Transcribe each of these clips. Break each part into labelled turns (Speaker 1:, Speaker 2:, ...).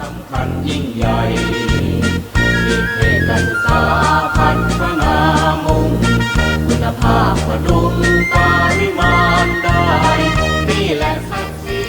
Speaker 1: สำคัญยิ่งใหญ่ที่เทการศึกษาพัฒนามุ่งคุณภาพประดุงปาริมาณได้ นี่แหละศักสี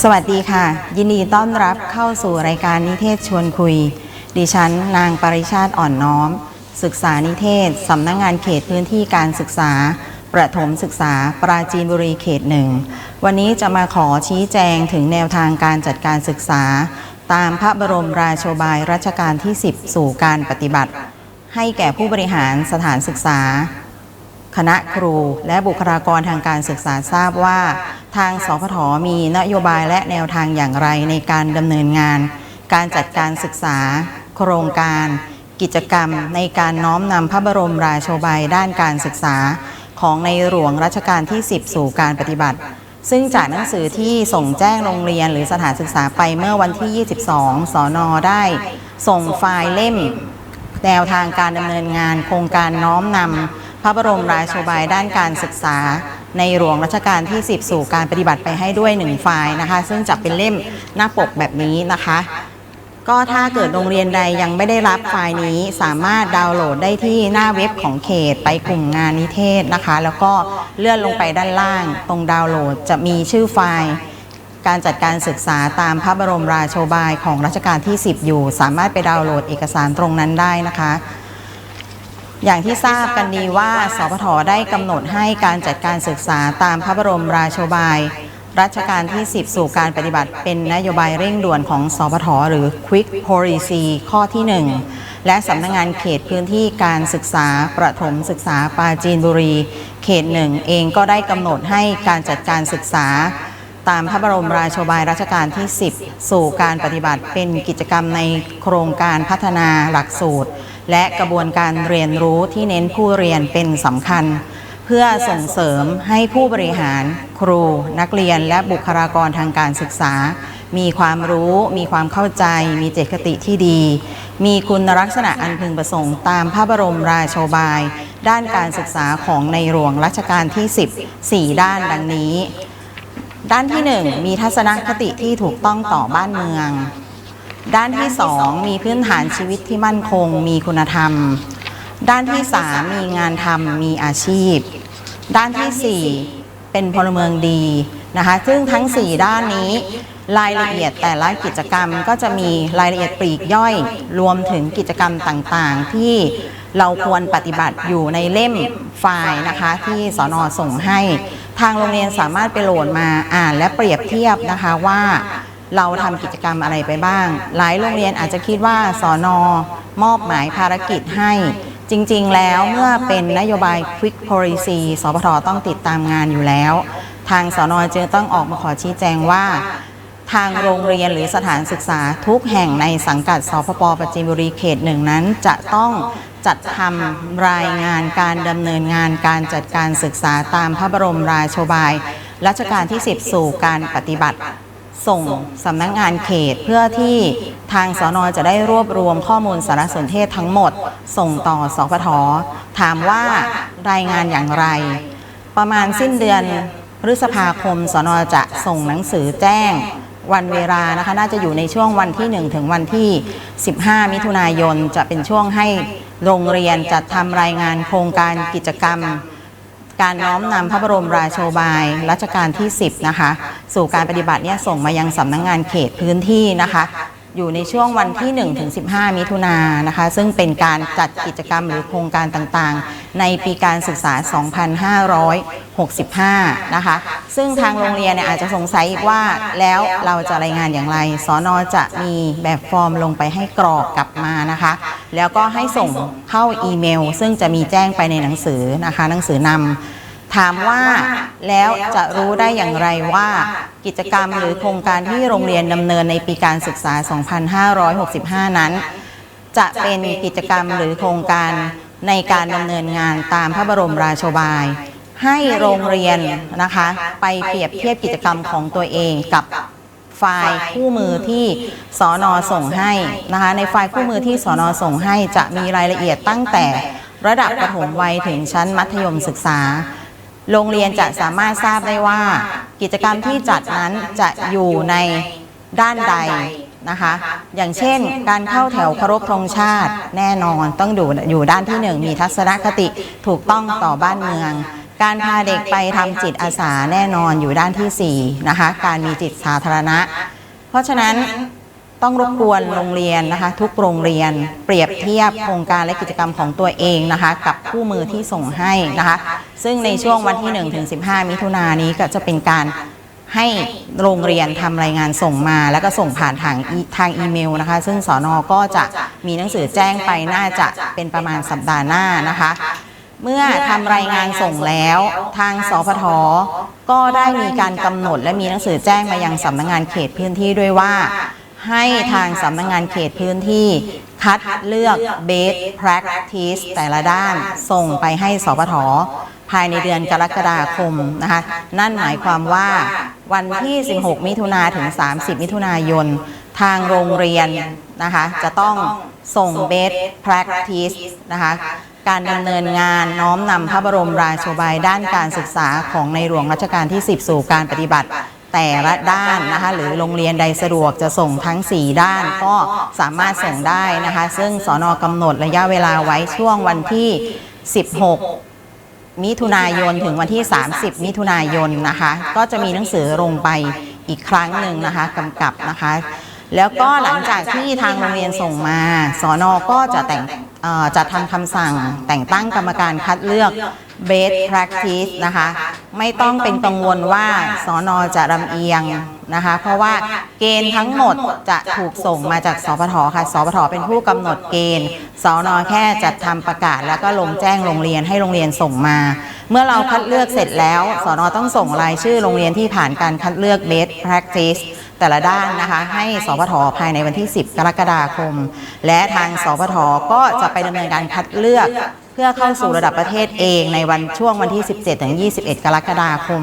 Speaker 2: สวัสดีค่ะ ยินดีต้อนรับเข้าสู่รายการนิเทศชวนคุย ดิฉันนางปริชาติอ่อนน้อม ศึกษานิเทศสำนักงงานเขตพื้นที่การศึกษา ประถมศึกษาปราจีนบุรีเขตหนึ่ง วันนี้จะมาขอชี้แจงถึงแนวทางการจัดการศึกษา ตามพระบรมราโชบายรัชกาลที่ 10 สู่การปฏิบัติ ให้แก่ผู้บริหารสถานศึกษา คณะครูและบุคลากรทางการศึกษาทราบว่า ทางสพทมีนโยบายและแนวทางอย่างไรในการดำเนินงาน การจัดการศึกษา โครงการ กิจกรรมในการน้อมนำพระบรมราโชบายด้านการศึกษา ของในหลวงรัชกาลที่ 10 สู่การปฏิบัติ ซึ่งจากหนังสือที่ส่งแจ้งโรงเรียนหรือสถานศึกษาไปเมื่อวันที่ 22 สอนอได้ ส่งไฟล์เล่ม แนวทางการดำเนินงาน โครงการน้อมนำพระบรมราโชบายด้านการศึกษา ในหลวงรัชกาลที่ 10 สู่การปฏิบัติไปให้ด้วยหนึ่งไฟล์นะคะ ซึ่งจะเป็นเล่มหน้าปกแบบนี้นะคะ ก็ถ้าเกิดโรงเรียนใดยังไม่ได้รับไฟล์นี้ สามารถดาวน์โหลดได้ที่หน้าเว็บของเขตไปกลุ่มงานนิเทศนะคะ แล้วก็เลื่อนลงไปด้านล่าง ตรงดาวน์โหลดจะมีชื่อไฟล์ การจัดการศึกษาตามพระบรมราโชบายของรัชกาลที่ 10 อยู่ สามารถไปดาวน์โหลดเอกสารตรงนั้นได้นะคะอย่างที่ทราบกันดีว่า สพทได้กำหนดให้การจัดการศึกษาตามพระบรมราโชบาย รัชกาลที่ 10 สู่การปฏิบัติเป็นนโยบายเร่งด่วนของสพทหรือ Quick Policy ข้อที่ 1 และสำนักงงานเขตพื้นที่การศึกษาประถมศึกษาปราจีนบุรี เขตหนึ่งเองก็ได้กำหนดให้การจัดการศึกษา ตามพระบรมราโชบายรัชกาลที่ 10 สู่การปฏิบัติเป็นกิจกรรมในโครงการพัฒนาหลักสูตร และกระบวนการเรียนรู้ที่เน้นผู้เรียนเป็นสำคัญ พื่อส่งเสริมให้ผู้บริหาร ครู นักเรียนและบุคลากรทางการศึกษา มีความรู้ มีความเข้าใจ มีเจตคติที่ดี มีคุณลักษณะอันพึงประสงค์ตามพระบรมราโชบาย ด้านการศึกษาของในหลวงรัชกาลที่ 10 4 ด้านดังนี้ ด้านที่ 1 มีทัศนคติที่ถูกต้องต่อบ้านเมือง ด้านที่ 2 มีพื้นฐานชีวิตที่มั่นคง มีคุณธรรม ด้านที่3มีงานทำมีอาชีพ ด้านทีสี่4เป็นพลเมืองดีนะคะซึ่งทั้ง 4 ด้านนี้รายละเอียดแต่ละกิจกรรมก็จะมีรายละเอียดปลีกย่อย รวมถึงกิจกรรมต่างๆ ที่เราควรปฏิบัติอยู่ในเล่มไฟล์นะคะที่สอนอส่งให้ ทางโรงเรียนสามารถไปโหลดมาอ่านและเปรียบเทียบนะคะว่าเราทำกิจกรรมอะไรไปบ้าง หลายโรงเรียนอาจจะคิดว่าสอนอมอบหมายภารกิจให้ จริงๆ แล้วเมื่อเป็นนโยบาย Quick Policy สพทต้องติดตามงานอยู่แล้ว ทางสอนอจึงต้องออกมาขอชี้แจงว่า ทางโรงเรียนหรือสถานศึกษาทุกแห่งในสังกัดสพปประจินบุรีเขตหนึ่งนั้น จะต้องจัดทำรายงานการดำเนินงานการจัดการศึกษาตามพระบรมราโชบายรัชกาลที่ 10 สู่การปฏิบัติ ส่งสำนักงานเขตเพื่อที่ทางสอนอจะได้รวบรวมข้อมูลสารสนเทศทั้งหมด ส่งต่อสพทถามว่ารายงานอย่างไร ประมาณสิ้นเดือนพฤษภาคมสนจะส่งหนังสือแจ้งวันเวลานะคะน่าจะอยู่ในช่วงวันที่ 1 ถึงวันที่ 15 มิถุนายนจะเป็นช่วงให้โรงเรียนจัดทำรายงานโครงการกิจกรรม การน้อมนำพระบรมราโชบายรัชกาลที่ 10 นะคะ สู่การปฏิบัติเนี่ยส่งมายังสำนักงงานเขตพื้นที่นะคะ อยู่ในช่วงวันที่1ถึง15 มิถุนายนนะคะ ซึ่งเป็นการจัดกิจกรรมหรือโครงการต่างๆ ในปีการศึกษา 2565 นะคะ ซึ่งทางโรงเรียนเนี่ยอาจจะสงสัยอีกว่าแล้วเราจะรายงานอย่างไรสอนอจะมีแบบฟอร์มลงไปให้กรอกกลับมานะคะ แล้วก็ให้ส่งเข้าอีเมล ซึ่งจะมีแจ้งไปในหนังสือนะคะ หนังสือนำถามว่าแล้วจะรู้ได้อย่างไรว่า กิจกรรมหรือโครงการที่โรงเรียนดำเนินในปีการศึกษา 2565 นั้น จะเป็นกิจกรรมหรือโครงการในการดำเนินงานตามพระบรมราโชบาย ให้โรงเรียนนะคะ ไปเปรียบเทียบกิจกรรมของตัวเองกับ ไฟล์คู่มือที่สอนอส่งให้นะคะในไฟล์คู่มือที่สอนอส่งให้จะมีรายละเอียดตั้งแต่ระดับประถมวัยถึงชั้นมัธยมศึกษา โรงเรียนจะสามารถทราบได้ว่า กิจกรรมที่จัดนั้นจะอยู่ในด้านใดนะคะ อย่างเช่น การเข้าแถวเคารพธงชาติแน่นอนต้องอยู่อยู่ด้านที่หนึ่งมีทัศนคติถูกต้องต่อบ้านเมือง การพาเด็กไปทำจิตอาสาแน่นอนอยู่ด้านที่สี่นะคะ การมีจิตสาธารณะ เพราะฉะนั้นต้องรบกวนโรงเรียนนะคะ ทุกโรงเรียนเปรียบเทียบโครงการและกิจกรรมของตัวเองนะคะ กับคู่มือที่ส่งให้นะคะ ซึ่งในช่วงวันที่1ถึง15 มิถุนายนนี้ก็จะเป็นการให้โรงเรียนทำรายงานส่งมา แล้วก็ส่งผ่านทางทางอีเมลนะคะ ซึ่งสอนอก็จะมีหนังสือแจ้งไปน่าจะเป็นประมาณสัปดาห์หน้านะคะ เมื่อทำรายงานส่งแล้วทางสพทก็ได้มีการกำหนดและมีหนังสือแจ้งมายังสำนักงานเขตพื้นที่ด้วยว่า ให้ทางสำนักงานเขตพื้นที่ คัดเลือก best practice แต่ละด้านส่งไปให้สพทภายในเดือนกรกฎาคมนะคะนั่นหมายความว่าวันที่ 16 มิถุนาถึง 30 มิถุนายน ทางโรงเรียนนะคะจะต้องส่ง best practice นะคะการดำเนินงานน้อมนำพระบรมราโชบายด้านการศึกษาของในหลวงรัชกาลที่ 10 สู่การปฏิบัติ แต่ละด้านนะคะหรือโรงเรียนใดสะดวกจะส่งทั้ง 4 ด้านก็สามารถส่งได้นะคะ ซึ่งสอนอกำหนดระยะเวลาไว้ช่วงวันที่ 16มิถุนายนถึงวันที่ 30 มิถุนายนนะคะ ก็จะมีหนังสือลงไปอีกครั้งหนึ่งนะคะกำกับนะคะ แล้วก็หลังจากที่ทางโรงเรียนส่งมาสอนอก็จะแต่งเอ่อจะทำคำสั่งแต่งตั้งกรรมการคัดเลือก best practice นะคะ ไม่ต้องเป็นกังวลว่าสอนอจะลำเอียงนะคะ เพราะว่าเกณฑ์ทั้งหมดจะถูกส่งมาจากสพทค่ะสพทเป็นผู้กำหนดเกณฑ์สอนอแค่จัดทำประกาศ แล้วก็ลงแจ้งโรงเรียนให้โรงเรียนส่งมา เมื่อเราคัดเลือกเสร็จแล้วสอนอต้องส่งรายชื่อโรงเรียนที่ผ่านการคัดเลือก best practice แต่ละด้านนะคะให้สพทภายในวันที่ 10 กรกฎาคม และทางสพทก็จะไปดำเนินการคัดเลือก เพื่อเข้าสู่ระดับประเทศเองในวันช่วงวันที่ 17ถึง21 กรกฎาคม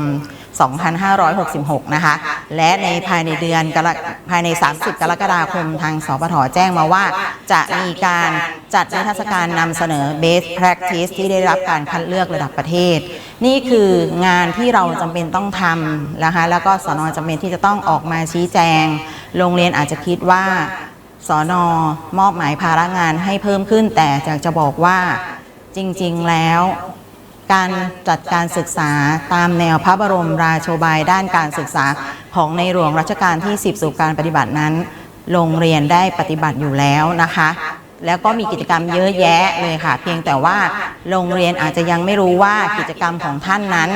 Speaker 2: 2566 นะคะ และในภายในเดือนกรกภายใน 30 กรกฎาคมทางสปทแจ้งมาว่า จะมีการจัดนิทรรศการนำเสนอ best practice ที่ได้รับการคัดเลือกระดับประเทศ นี่คืองานที่เราจำเป็นต้องทำนะคะ แล้วก็สนจำเป็นที่จะต้องออกมาชี้แจง โรงเรียนอาจจะคิดว่าสอนอมอบหมายภาระงานให้เพิ่มขึ้น แต่อยากจะบอกว่าจริง ๆ แล้ว การจัดการศึกษาตามแนวพระบรมราโชบายด้านการศึกษาของในหลวงรัชกาลที่ 10 สู่การปฏิบัตินั้น โรงเรียนได้ปฏิบัติอยู่แล้วนะคะ แล้วก็มีกิจกรรมเยอะแยะเลยค่ะ เพียงแต่ว่าโรงเรียนอาจจะยังไม่รู้ว่ากิจกรรมของท่านนั้น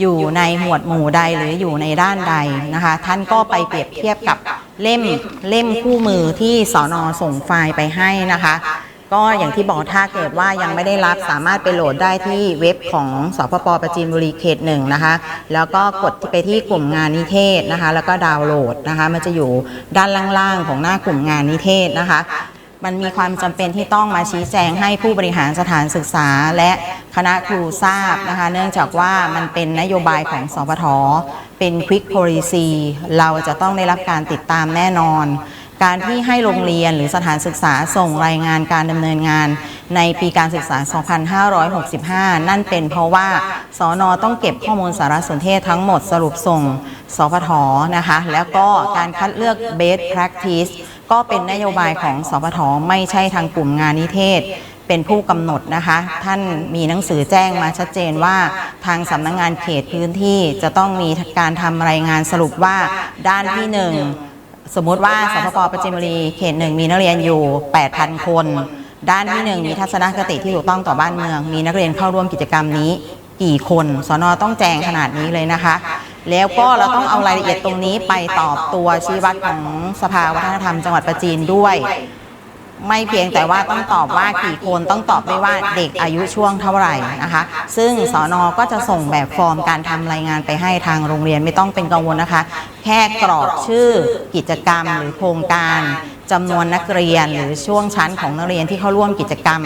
Speaker 2: อยู่ในหมวดหมู่ใดหรืออยู่ในด้านใดนะคะ ท่านก็ไปเปรียบเทียบกับเล่มเล่มคู่มือที่สอนอส่งไฟล์ไปให้นะคะ ก็อย่างที่บอกถ้าเกิดว่ายังไม่ได้รับสามารถไปโหลดได้ที่เว็บของสพปประจินบุรีเขตหนึ่งนะคะ แล้วก็กดไปที่กลุ่มงานนิเทศนะคะ แล้วก็ดาวน์โหลดนะคะ มันจะอยู่ด้านล่างๆของหน้ากลุ่มงานนิเทศนะคะมันมีความจำเป็นที่ต้องมาชี้แจงให้ผู้บริหารสถานศึกษา และคณะครูทราบนะคะ เนื่องจากว่ามันเป็นนโยบายของสพทเป็น Quick Policy เราจะต้องได้รับการติดตามแน่นอน การที่ให้โรงเรียนหรือสถานศึกษาส่งรายงานการดำเนินงาน ในปีการศึกษา 2565 นั่นเป็นเพราะว่าสอนอต้องเก็บข้อมูลสารสนเทศทั้งหมดสรุปส่งสพทนะคะ แล้วก็การคัดเลือก best practice ก็เป็นนโยบายของสพทไม่ใช่ทางกลุ่มงานนิเทศเป็นผู้กำหนดนะคะ ท่านมีหนังสือแจ้งมาชัดเจนว่าทางสำนักงงานเขตพื้นที่จะต้องมีการทำรายงานสรุปว่าด้านที่หนึ่ง สมมุติว่าสพปประจิมบุรีเขตหนึ่งมีนักเรียนอยู่ 8,000 คน ด้านที่หนึ่งมีทัศนคติที่ถูกต้องต่อบ้านเมือง มีนักเรียนเข้าร่วมกิจกรรมนี้กี่คนสนต้องแจงขนาดนี้เลยนะคะ แล้วก็เราต้องเอารายละเอียดตรงนี้ไปตอบตัวชี้วัดของสภาวัฒนธรรมจังหวัดประจีนด้วย ไม่เพียงแต่ว่าต้องตอบว่ากี่คนต้องตอบด้วยว่าเด็กอายุช่วงเท่าไหร่นะคะ ซึ่งสอนอก็จะส่งแบบฟอร์มการทำรายงานไปให้ทางโรงเรียนไม่ต้องเป็นกังวลนะคะ แค่กรอกชื่อกิจกรรมหรือโครงการจำนวนนักเรียนหรือช่วงชั้นของนักเรียนที่เข้าร่วมกิจกรรม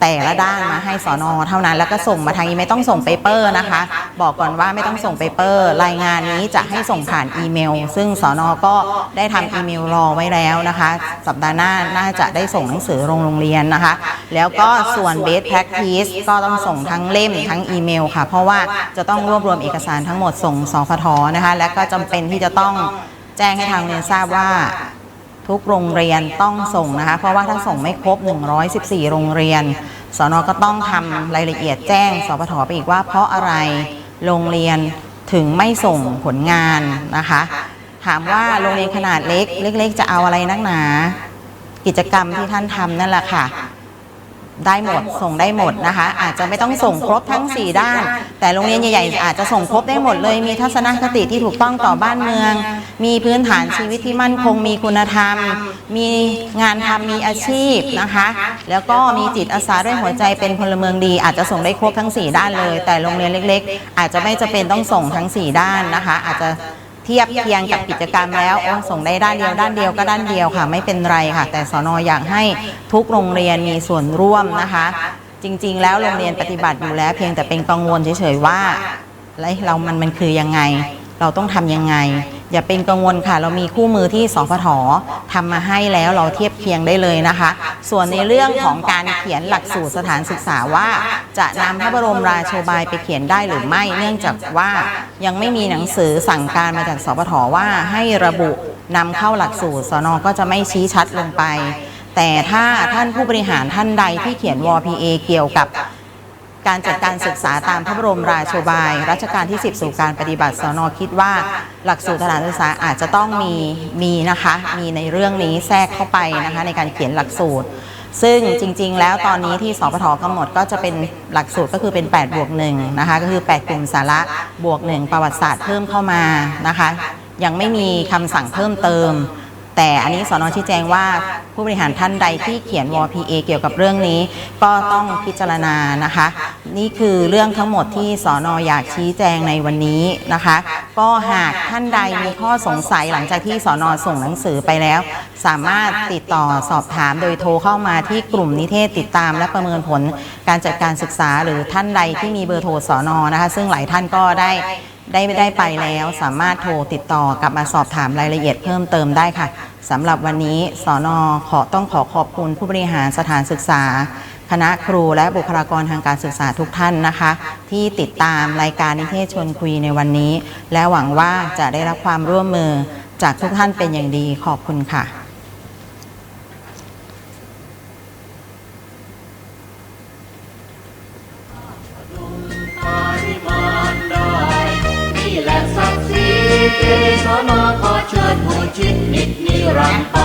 Speaker 2: แต่ละด้านมาให้สอนอเท่านั้น แล้วก็ส่งมาทางอีเมลไม่ต้องส่งเปเปอร์นะคะ บอกก่อนว่าไม่ต้องส่งเปเปอร์ รายงานนี้จะให้ส่งผ่านอีเมล ซึ่งสอนอก็ได้ทำอีเมลรอไว้แล้วนะคะ สัปดาห์หน้าน่าจะได้ส่งหนังสือโรงโรงเรียนนะคะ แล้วก็ส่วน best practice ก็ต้องส่งทั้งเล่มทั้งอีเมลค่ะ เพราะว่าจะต้องรวบรวมเอกสารทั้งหมดส่งสพทนะคะ และก็จำเป็นที่จะต้องแจ้งให้ทางโรงเรียนทราบว่า ทุกโรงเรียนต้องส่งนะคะ เพราะว่าถ้าส่งไม่ครบ 114 โรงเรียน สนก็ต้องทำรายละเอียดแจ้งสปทไปอีกว่า เพราะอะไรโรงเรียนถึงไม่ส่งผลงานนะคะ ถามว่าโรงเรียนขนาดเล็ก เล็ก ๆ จะเอาอะไรนักหนา กิจกรรมที่ท่านทำนั่นแหละค่ะ ได้หมด ส่งได้หมดนะคะ อาจจะไม่ต้องส่งครบทั้ง 4 ด้าน แต่โรงเรียนใหญ่ๆ อาจจะส่งครบได้หมดเลย มีทัศนคติที่ถูกต้องต่อบ้านเมือง มีพื้นฐานชีวิตที่มั่นคง มีคุณธรรม มีงานทำมีอาชีพนะคะ แล้วก็มีจิตอาสาด้วยหัวใจเป็นพลเมืองดี อาจจะส่งได้ครบทั้ง 4 ด้านเลย แต่โรงเรียนเล็ก ๆ อาจจะไม่จะเป็นต้องส่งทั้ง 4 ด้านนะคะ อาจจะ เทียบเคียงกับกิจกรรมแล้วโอ้ส่งได้ด้านเดียวด้านเดียวก็ด้านเดียวค่ะ ไม่เป็นไรค่ะ แต่สอนออยากให้ทุกโรงเรียนมีส่วนร่วมนะคะ จริง ๆ แล้วโรงเรียนปฏิบัติอยู่แล้ว เพียงแต่เป็นกังวลเฉยๆว่าแล้วเรามันมันคือยังไง เราต้องทำยังไง อย่าเป็นกังวลค่ะ เรามีคู่มือที่สพททำมาให้แล้วเราเทียบเคียงได้เลยนะคะ ส่วนในเรื่องของการเขียนหลักสูตรสถานศึกษาว่า จะนำพระบรมราโชบายไปเขียนได้หรือไม่ เนื่องจากว่ายังไม่มีหนังสือสั่งการมาจากสพทว่าให้ระบุนำเข้าหลักสูตรสนก็จะไม่ชี้ชัดลงไป แต่ถ้าท่านผู้บริหารท่านใดที่เขียนว PA เกี่ยวกับ การจัดการศึกษาตามพระบรมราโชบาย รัชกาลที่ 10 สู่การปฏิบัติสนคิดว่าหลักสูตรสถานศึกษาอาจจะต้องมีมีนะคะมีในเรื่องนี้แทรกเข้าไปนะคะในการเขียนหลักสูตร ซึ่งจริง ๆ แล้วตอนนี้ที่สพทกำหนดก็จะเป็นหลักสูตรก็คือเป็น 8 บวก1นะคะก็คือ 8 กลุ่มสาระบวก 1 ประวัติศาสตร์เพิ่มเข้ามานะคะ ยังไม่มีคำสั่งเพิ่มเติมแต่อันนี้สอนอชี้แจงว่าผู้บริหารท่านใดที่เขียนว PA เกี่ยวกับเรื่องนี้ ก็ต้องพิจารณานะคะ นี่คือเรื่องทั้งหมดที่สอนออยากชี้แจงในวันนี้นะคะ ก็หากท่านใดมีข้อสงสัยหลังจากที่สอนอส่งหนังสือไปแล้ว สามารถติดต่อสอบถามโดยโทรเข้ามาที่กลุ่มนิเทศติดตาม และประเมินผลการจัดการศึกษา หรือท่านใดที่มีเบอร์โทรสอนอนะคะ ซึ่งหลายท่านก็ได้ได้ได้ไปแล้วสามารถโทรติดต่อกลับมาสอบถามรายละเอียดเพิ่มเติมได้ค่ะสำหรับวันนี้สอนอขอต้องขอขอบคุณผู้บริหารสถานศึกษา คณะครูและบุคลากรทางการศึกษาทุกท่านนะคะ ที่ติดตามรายการนิเทศชวนคุยในวันนี้ และหวังว่าจะได้รับความร่วมมือจากทุกท่านเป็นอย่างดีขอบคุณค่ะ
Speaker 1: มาณได้นี่แหละศักดิ์ศรีสนขอเชิญผู้ชิดนิดนิรันดร์ไป